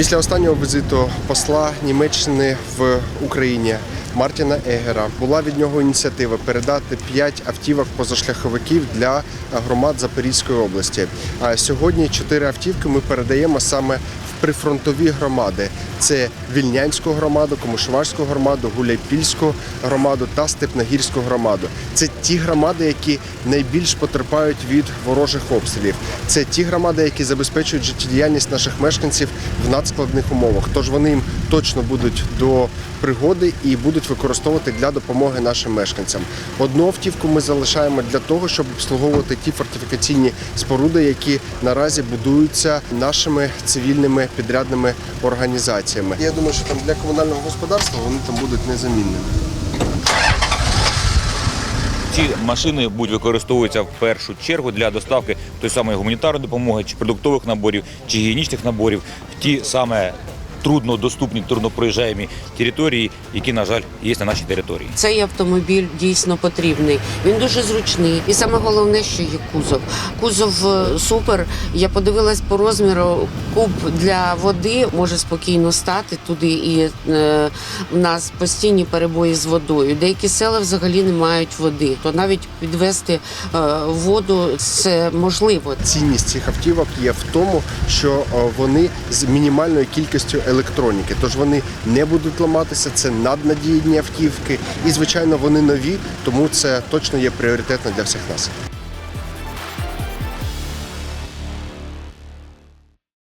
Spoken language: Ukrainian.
Після останнього візиту посла Німеччини в Україні Мартіна Егера була від нього ініціатива передати 5 автівок позашляховиків для громад Запорізької області. А сьогодні 4 автівки ми передаємо саме прифронтові громади. Це Вільнянську громаду, Комишувашську громаду, Гуляйпільську громаду та Степногірську громаду. Це ті громади, які найбільш потерпають від ворожих обстрілів. Це ті громади, які забезпечують життєдіяльність наших мешканців в надскладних умовах. Тож вони їм точно будуть до пригоди і будуть використовувати для допомоги нашим мешканцям. Одну автівку ми залишаємо для того, щоб обслуговувати ті фортифікаційні споруди, які наразі будуються нашими цивільними підрядними організаціями. Я думаю, що там для комунального господарства вони там будуть незамінними. Ці машини будуть використовуватися в першу чергу для доставки той самої гуманітарної допомоги, чи продуктових наборів, чи гігієнічних наборів в ті саме труднодоступні, труднопроїжджаємі території, які, на жаль, є на нашій території. Цей автомобіль дійсно потрібний. Він дуже зручний. І саме головне, що є кузов. Кузов е, супер. Я подивилась по розміру. Куб для води може спокійно стати туди, і е, в нас постійні перебої з водою. Деякі села взагалі не мають води. То навіть підвести е, воду це можливо. Цінність цих автівок є в тому, що е, вони з мінімальною кількістю електроніки, тож вони не будуть ламатися. Це наднадійні автівки, і звичайно вони нові, тому це точно є пріоритетно для всіх нас.